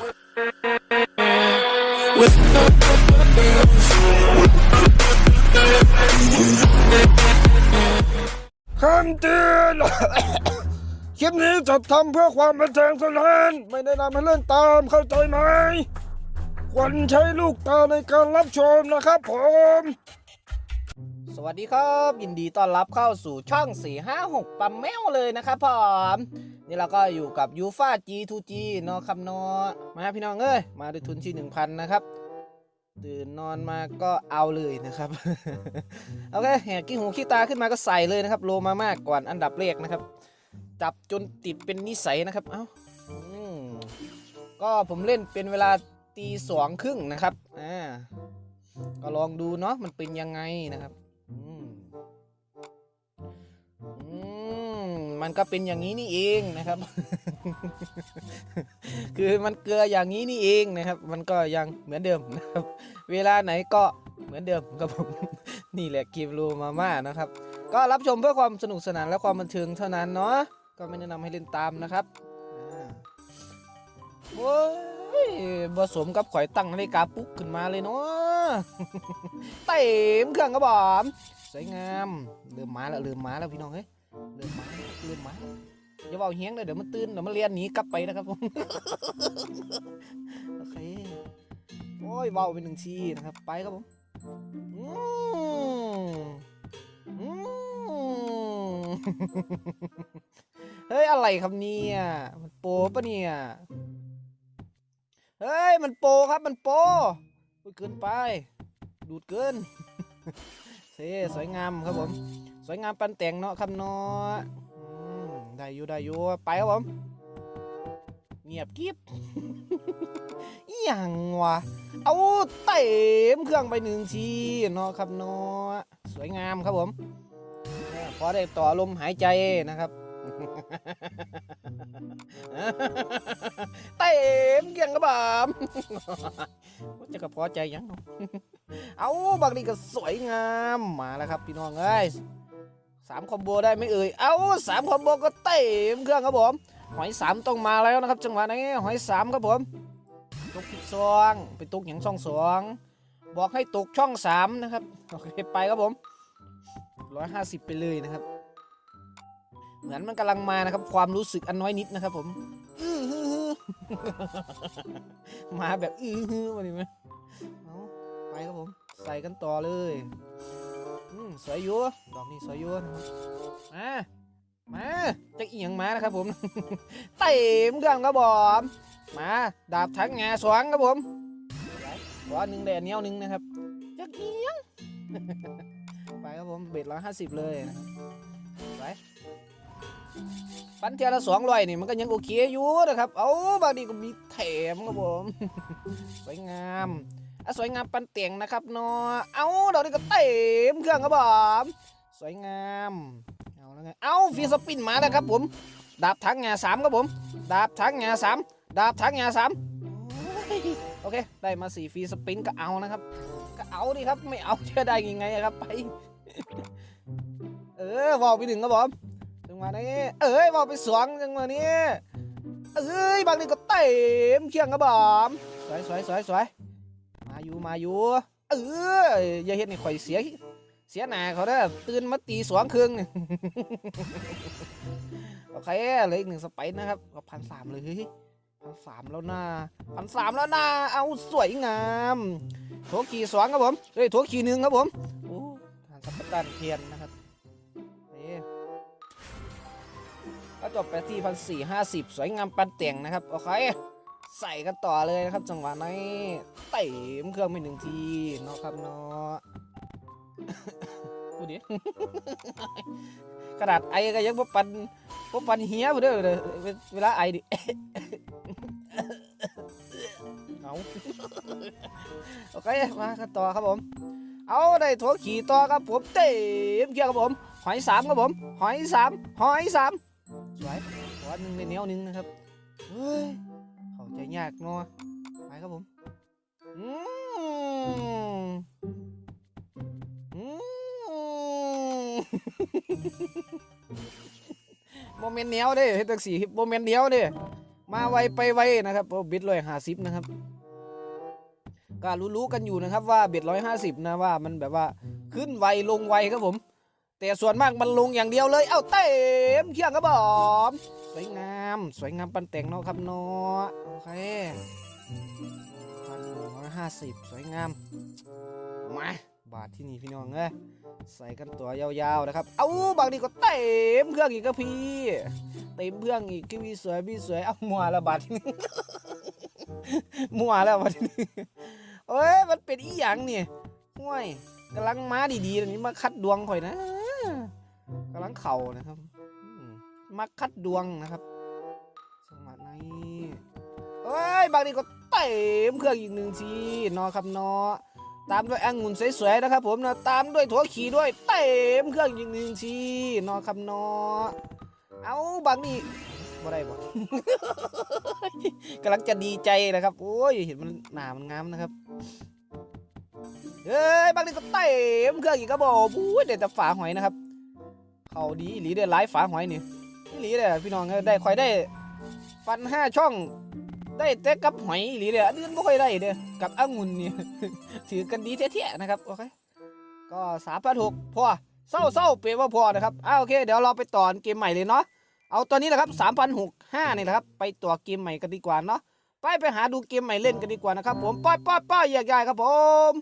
คำเตือนคลิปนี้จัดทำเพื่อความบันเทิงเท่านั้น ไม่ได้นำให้เล่นตามเข้าใจไหม ควรใช้ลูกตาในการรับชมนะครับผม สวัสดีครับ ยินดีต้อนรับเข้าสู่ช่อง 456ปั๊มแมวเลยนะครับผม นี่เราก็อยู่กับยูฟา G2G เนาะครับเนาะมาพี่น้องเอ้ย มาด้วยทุนที่1,000 นะครับ ตื่นนอนมาก็เอาเลยนะครับ โอเคแหกกิ้หูขี้ตาขึ้นมาก็ใส่เลยนะครับ โลมามากก่อนอันดับแรกนะครับ จับจนติดเป็นนิสัยนะครับ เอ้าอืมก็ผมเล่นเป็นเวลาตีสองครึ่งนะครับ อ่า ก็ลองดูเนาะมันเป็นยังไงนะครับ มันก็เป็นอย่างนี้นี่เองนะครับ คือมันเกลืออย่างนี้นี่เองนะครับ มันก็ยังเหมือนเดิมนะครับ เวลาไหนก็เหมือนเดิมครับผมนี่แหละกิมรูมาม่านะครับ ก็รับชมเพื่อความสนุกสนานและความบันเทิงเท่านั้นเนาะก็ไม่แนะนำให้เล่นตามนะครับโอ้ยผสมกับข่อยตั้งนาฬิกาปุ๊กขึ้นมาเลยเนาะเต็มเครื่องกระบอกสวยงามเริ่มมาแล้วเริ่มมาแล้วพี่น้องเฮ้ย เริ่มมาแล้วเริ่มาอย่าเบาเฮียงเลยเดี๋ยวมันตื่นเดี๋ยวมันเรียนหนีกลับไปนะครับผมโอเคโอ้ยเบาไปหนึ่งทีนะครับ ไปครับผมอืมอืมเฮ้ยอะไรครับเนี่ยมันโปปะเนี่ยเฮ้ยมันโปครับมันโปอุ้ยเกินไป ดูดเกินเซ่สวยงามครับผม สวยงามปันแต่งเนาะครับเนาะอืม ได้อยู่ได้อยู่ไปครับผม เงียบกิ๊บอย่างวะเอาเต็มเครื่องไปหนึ่งทีเนาะครับเนาะสวยงามครับผมพอได้ต่อลมหายใจนะครับเต็มเกียงกระบามจะกระเพาะใจยังเนาะเอาบางทีก็สวยงามมาแล้วครับพี่น้องเอ้ย สามคอมโบได้ไหมเอ่ย เอาสามคอมโบก็เต็มเครื่องครับผม หอยสามต้องมาแล้วนะครับ จังหวะนี้หอยสามครับผมตกผิดซองไปตกอย่างช่องสองบอกให้ตกช่องสามนะครับโอเคไปครับผมร้อยห้าสิบไปเลยนะครับ เหมือนมันกำลังมานะครับ ความรู้สึกอันน้อยนิดนะครับผมมาแบบอื้อหือมาดิไหมเอาไปครับผม ใส่กันต่อเลย อืมสวยอยู่ดอกนี้สวยอยู่นะครับมามาจะเอียงมานะครับผมเต็มเครื่องครับผมมาดาบทั้งงาสองครับผมร้อยหนึ่งแดดเนียวหนึ่งนะครับจะเอียงไปครับผมเบ็ดร้อยห้าสิบเลยนะครับไปปันเทียละสองร้อยนี่มันก็ยังโอเคอยู่นะครับ เอาบางทีก็มีแถมครับผมสวยงาม สวยงามปันเตียงนะครับเนาะเอาดอกนี้ก็เต็มเครื่องครับผมสวยงามเอาแล้วไงเอาฟีสปินมาแล้วครับผม ดาบทั้งงาสามครับผม ดาบทั้งงาสามดาบทั้งงาสามโอเค ได้มาสี่ฟีสปินก็เอานะครับ ก็เอาดิครับไม่เอาจะได้ยังไงครับไป เออวอลไปหนึ่งครับผมจังหวะนี้เอ้ยบอกไปสวงจังหวะนี้เอ้ยบางทีก็เต็มเคียงกระบอมสวยสวยสวยสวย อยู่มาอยู่เอออย่าเห็นนี่ข่อยเสียเสียหนาเขาเด้อตื่นมาตีสวงครึ่งนี่โอเคเหลยอีกหนึ่งสไปนะครับก็พันสามเลยพันสามแล้วนะพันสามแล้วนะเอาสวยงามโถขี่สวงครับผมเฮ้ยโถขี่หนึ่งครับผมโอ้ทานสัปปะตันเทียนนะครับเอ๊ะก็จบไปที่พันสี่ห้าสิบสวยงามปันเตียงนะครับโอเค ใส่กันต่อเลยนะครับ จังหวะนี้เต็มเครื่องไปหนึ่งทีเนาะครับเนาะพูดดิกระดาษไอก็ยังบ่ปันบ่ปันเฮียบ่เด้อเด้อเวเวลาไอดิเอาโอเคมากันต่อครับผม เอาได้ถั่วขี่ต่อครับผมเต็มเกียร์ครับผมหอยสามครับผมหอยสามหอยสามสวยขอหนึ่งในแนวหนึ่งนะครับเฮ้ ยเข้าใจยากนาะไปครับผมอืมอืมโมเมนต์เดียวเด้เฮ็ดจังสี่โมเมนต์เดียวเด้มาไวไปไวนะครับโอ้บิดร้อยห้าสิบนะครับก็รู้ๆกันอยู่นะครับว่าเบ็ดร้อยห้าสิบนะว่ามันแบบว่าขึ้นไวลงไวครับผม แต่ส่วนมากมันลงอย่างเดียวเลย เอ้าเต็มเครื่องครับผม สวยงาม สวยงามปันแต่งเนาะครับเนาะโอเคพันหนึ่งร้อยห้าสิบสวยงาม มา บาทที่นี่พี่น้องเอ้ยใส่กันตัวยาวๆนะครับ เอ้าบางทีก็เต็มเครื่องอีกก็พี่ เต็มเครื่องอีกพี่สวยพี่สวยเอ้ามัวแล้วบาทที่นี่มัวแล้วบาทที่นี่เอ้ยมันเป็นอีหยังเนี่ยห่วยกำลังมาดีๆอันนี้มาคัดดวงข่อยนะกำลังเข่านะครับ มาคัดดวงนะครับสมัครในเอ้ยบางทีก็เต็มเครื่องอีกหนึ่งทีนอครับนอตามด้วยองุ่นสวยๆนะครับ ผมนะตามด้วยถั่วขีด้วยเต็มเครื่องอีกหนึ่งทีนอครับนอเอาบางนี่บ่ได้บ่กำลังจะดีใจนะครับ โอ้ยเห็นมันหนามันงามนะครับเฮ้ยบางทีก็เต็มเครื่องอีกกระบอกโอ้ยเด็ดแต่ฝาหอยนะครับ เขาดีอีหลีเด็ดหลายฝาหอยนี่ หลีเลยพี่น้องเอ้ยได้ค่อยได้ ฟันห้าช่อง ได้แต่กับหอยอีหลีเลยอันอื่นไม่ค่อยได้เด้อกับองุ่นนี่ ถือกันดีเท่ๆนะครับโอเคก็สามพันหกพอเศร้าเศร้าเปรว่าพอนะครับอ้าโอเค เดี๋ยวเราไปต่อเกมใหม่เลยเนาะเอาตอนนี้แหละครับ3,065นี่แหละครับ ไปตัวเกมใหม่กันดีกว่าเนาะไปไปหาดูเกมใหม่เล่นกันดีกว่านะครับผมป้อยป้อยป้อยอยากใหญ่ครับผม